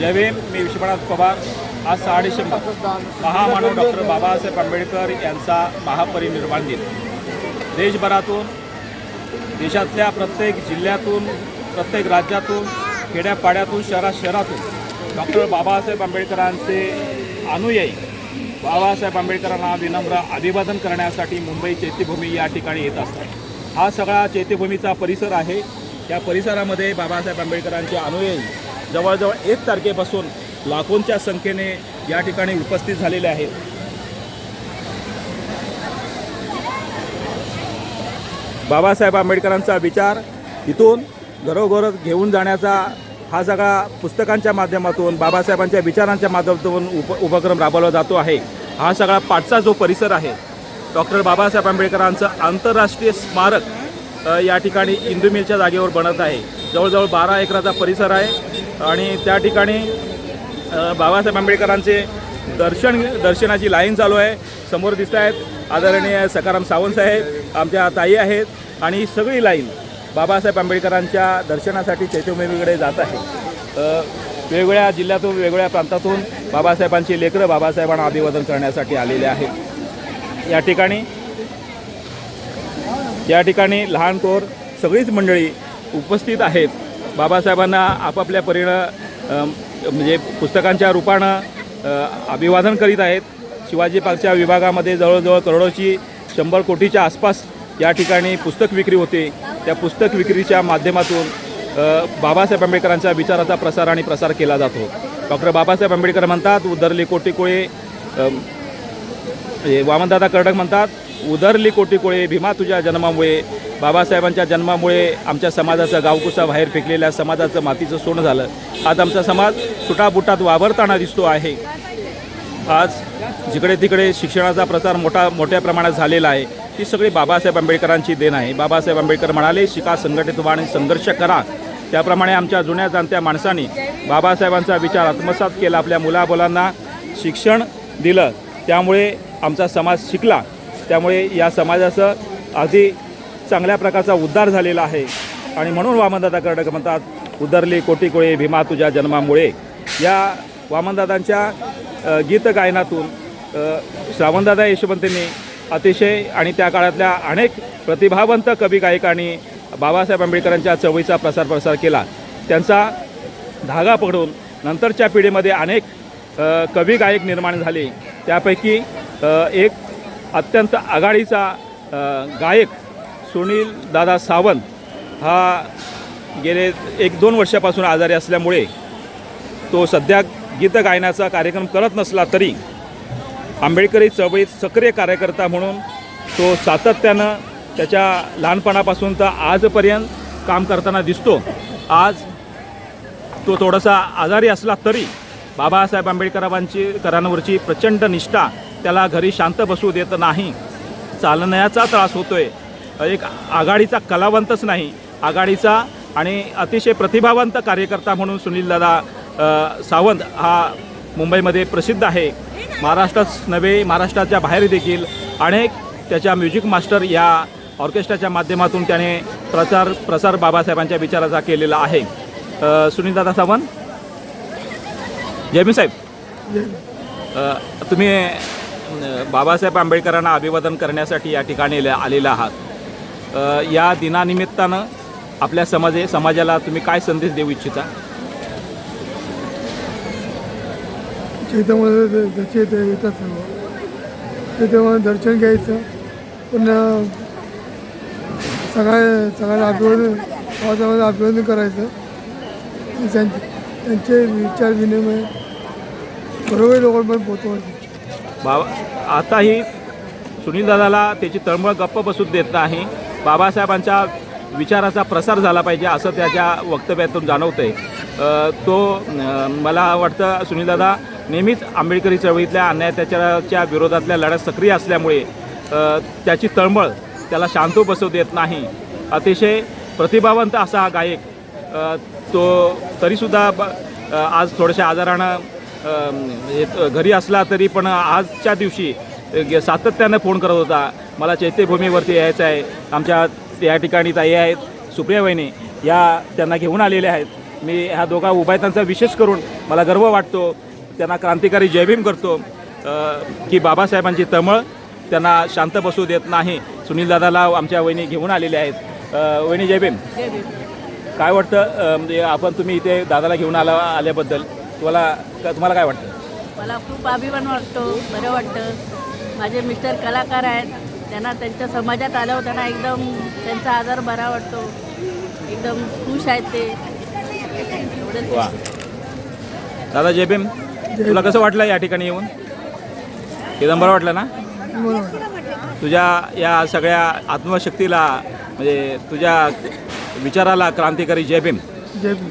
यावेळी मी विश्वनाथ पवार आज सहा डिसेंबर महामानव डॉक्टर बाबासाहेब आंबेडकर यांचा महापरिनिर्वाण दिन. देशभरातून देशातल्या प्रत्येक जिल्ह्यातून प्रत्येक राज्यातून खेड्यापाड्यातून शहरा शहरातून डॉक्टर बाबासाहेब आंबेडकरांचे अनुयायी बाबासाहेब आंबेडकरांना विनम्र अभिवादन करण्यासाठी मुंबई चैत्यभूमी या ठिकाणी येत असतात. हा सगळा चैत्यभूमीचा परिसर आहे. या परिसरामध्ये बाबासाहेब आंबेडकरांचे अनुयायी जवळजवळ एक तारखेपासून लाखोंच्या संख्येने या ठिकाणी उपस्थित झालेले आहेत. बाबासाहेब आंबेडकरांचा विचार इथून घरोघर घेऊन जाण्याचा हा सगळा पुस्तकांच्या माध्यमातून बाबासाहेबांच्या विचारांच्या माध्यमातून उप उपक्रम राबवला जातो आहे. हा सगळा पाठचा जो परिसर आहे डॉक्टर बाबासाहेब आंबेडकरांचं आंतरराष्ट्रीय स्मारक या ठिकाणी इंदुमिलच्या जागेवर बनत आहे. जवळजवळ बारा एकराचा परिसर आहे. आणि त्या ठिकाणी बाबासाहेब आंबेडकरांचे दर्शन दर्शनाची लाईन चालू आहे. समोर दिसत आहेत आदरणीय सकाराम सावंत साहेब आमच्या ताई आहेत. आणि सगळी लाईन बाबासाहेब आंबेडकरांच्या दर्शनासाठी चैत्यभूमीकडे जात आहे. वेगवेगळ्या जिल्ह्यातून वेगवेगळ्या प्रांतातून बाबासाहेबांची लेकरं बाबासाहेबांना अभिवादन करण्यासाठी आलेले आहेत. या ठिकाणी या ठिकाणी लहान थोर सगळीच मंडळी उपस्थित आहेत. बाबासाहेबांना आपापल्या परीनं म्हणजे पुस्तकांच्या रूपानं अभिवादन करीत आहेत. शिवाजी पार्कच्या विभागामध्ये जवळजवळ करोडोची शंभर कोटीच्या आसपास या ठिकाणी पुस्तक विक्री होते. त्या पुस्तक विक्रीच्या माध्यमातून बाबासाहेब आंबेडकरांच्या विचाराचा प्रसार आणि प्रसार केला जातो. डॉक्टर बाबासाहेब आंबेडकर म्हणतात उदरली कोटी हे म्हणजे वामनदादा कर्डक म्हणतात उदरली कोटी भीमा तुझ्या जन्मामुळे बाबासाहेबांच्या जन्मामुळे आमच्या समाजाचं गावकुसा बाहेर फेकलेल्या समाजाचं मातीचं सोनं झालं. आज आमचा समाज सुटाबुटात वावरताना दिसतो आहे. आज जिकडे तिकडे शिक्षणाचा प्रसार मोठा मोठ्या प्रमाणात झालेला आहे. ती सगळी बाबासाहेब आंबेडकरांची देण आहे. बाबासाहेब आंबेडकर म्हणाले शिका संघटित व्हा आणि संघर्ष करा. त्याप्रमाणे आमच्या जुन्या जाणत्या माणसांनी बाबासाहेबांचा विचार आत्मसात केला. आपल्या मुलामुलांना शिक्षण दिलं. त्यामुळे आमचा समाज शिकला. त्यामुळे या समाजाचं आधी चांगल्या प्रकारचा उद्धार झालेला आहे. आणि म्हणून वामनदादा कर्डक म्हणतात उदरली कोटी कोळे भीमा तुझ्या जन्मामुळे. या वामनदादांच्या गीतगायनातून श्रावणदादा यशवंतींनी अतिशय आणि त्या काळातल्या अनेक प्रतिभावंत कवी गायकांनी बाबासाहेब आंबेडकरांच्या चवळीचा प्रसार प्रसार केला. त्यांचा धागा पकडून नंतरच्या पिढीमध्ये अनेक कवी गायक निर्माण झाले. त्यापैकी एक अत्यंत आघाडीचा गायक सुनील दादा सावंत हा गेले एक दोन वर्षापासून आजारी असल्यामुळे तो सध्या गीत गायनाचा कार्यक्रम करत नसला तरी आंबेडकरी चळवळीत सक्रिय कार्यकर्ता म्हणून तो सातत्यानं त्याच्या लहानपणापासून तर आजपर्यंत काम करताना दिसतो. आज तो थोडासा आजारी असला तरी बाबासाहेब आंबेडकरांची करांवरची प्रचंड निष्ठा त्याला घरी शांत बसू देत नाही. चालण्याचा त्रास होतोय. एक आघाडीचा कलावंतच नाही आघाडीचा आणि अतिशय प्रतिभावंत कार्यकर्ता म्हणून सुनीलदादा सावंत हा मुंबईमध्ये प्रसिद्ध आहे. महाराष्ट्रच नव्हे महाराष्ट्राच्या बाहेर देखील अनेक त्याच्या म्युझिक मास्टर या ऑर्केस्ट्राच्या माध्यमातून त्याने प्रचार प्रसार बाबासाहेबांच्या विचाराचा केलेला आहे. सुनीलदादा सावंत? जयमी साहेब? तुम्ही बाबासाहेब आंबेडकरांना अभिवादन करण्यासाठी या ठिकाणी आलेला आहात. या दिनानिमित्तानं आपल्या समाजे समाजाला तुम्ही काय संदेश देऊ इच्छिता? जसे ते येतात सर्व. त्याच्यामुळे दर्शन घ्यायचं. पुन्हा सगळ्या सगळ्याला अभिवादन पावसामध्ये अभिवादन करायचं. त्यांचे त्यांचे विचार विनिमय बरोबर लोकांपर्यंत पोचवायचे बाबा आताही सुनीलदादाला त्याची तळमळ गप्प बसू देत नाही. बाबासाहेबांच्या विचाराचा प्रसार झाला पाहिजे असं त्याच्या वक्तव्यातून जाणवतंय. आहे तो मला वाटतं सुनीलदादा नेहमीच आंबेडकरी चळवळीतल्या अन्याय त्याच्याच्या विरोधातल्या लढ्यात सक्रिय असल्यामुळे त्याची तळमळ त्याला शांत बसू देत नाही. अतिशय प्रतिभावंत असा हा गायक तो तरीसुद्धा ब आज थोड्याशा आजारानं म्हणजे, घरी असला तरी पण आजच्या दिवशी सातत्यानं फोन करत होता. मला चैत्यभूमीवरती यायचं आहे. आमच्या या ठिकाणी ताई आहेत सुप्रिया वहिनी या त्यांना घेऊन आलेल्या आहेत. मी ह्या दोघा उभायतांचा विशेष करून मला गर्व वाटतो. त्यांना क्रांतिकारी जयभीम करतो. की बाबासाहेबांची तमळ त्यांना शांत बसू देत नाही. सुनील दादाला आमच्या वहिनी घेऊन आलेले आहेत. वहिनी जयभीम काय वाटतं? म्हणजे आपण तुम्ही इथे दादाला घेऊन आला आल्याबद्दल तुम्हाला तुम्हाला काय वाटतं? मला खूप अभिमान वाटतो बरं वाटतं. माझे मिस्टर कलाकार आहेत. त्यांना त्यांच्या समाजात आल्यावर त्यांना एकदम त्यांचा आदर बरा वाटतो. एकदम खुश आहेत ते. वा. दादा जयभीम तुला कसं वाटलं या ठिकाणी येऊन? एकदम बरं वाटलं ना? तुझ्या या सगळ्या आत्मशक्तीला म्हणजे तुझ्या विचाराला क्रांतिकारी जयभीम जय भीम